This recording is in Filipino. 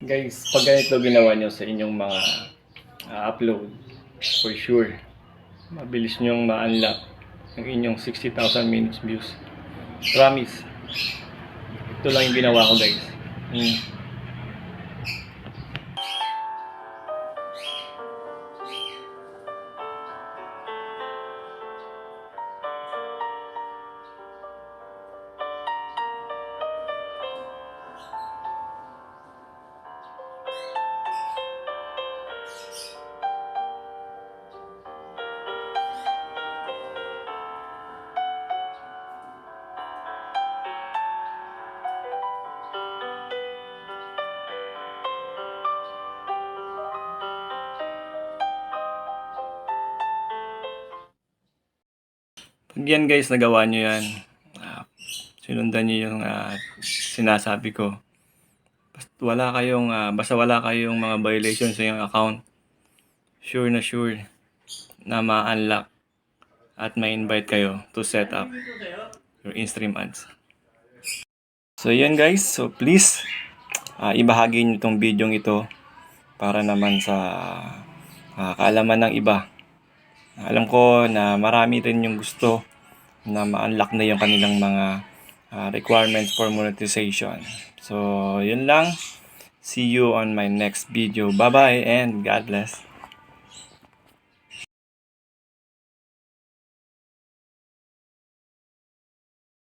Guys, pag ganito ginawa nyo sa inyong mga ah, upload, for sure, mabilis nyong ma-unlock ang inyong 60,000 minutes views. Promise. Ito lang yung ginawa ko guys. Hmm. Pag yan guys, nagawa nyo yan, ah, sinundan nyo yung ah, sinasabi ko. Basta wala kayong, ah, basta wala kayong mga violations sa iyong account, sure na sure na ma-unlock at ma-invite kayo to set up your in-stream ads. So yan guys, so please, ah, ibahagi nyo itong video ito para naman sa ah, kaalaman ng iba. Alam ko na marami rin yung gusto na ma-unlock na yung kanilang mga ah, requirements for monetization. So, yun lang. See you on my next video. Bye-bye and God bless.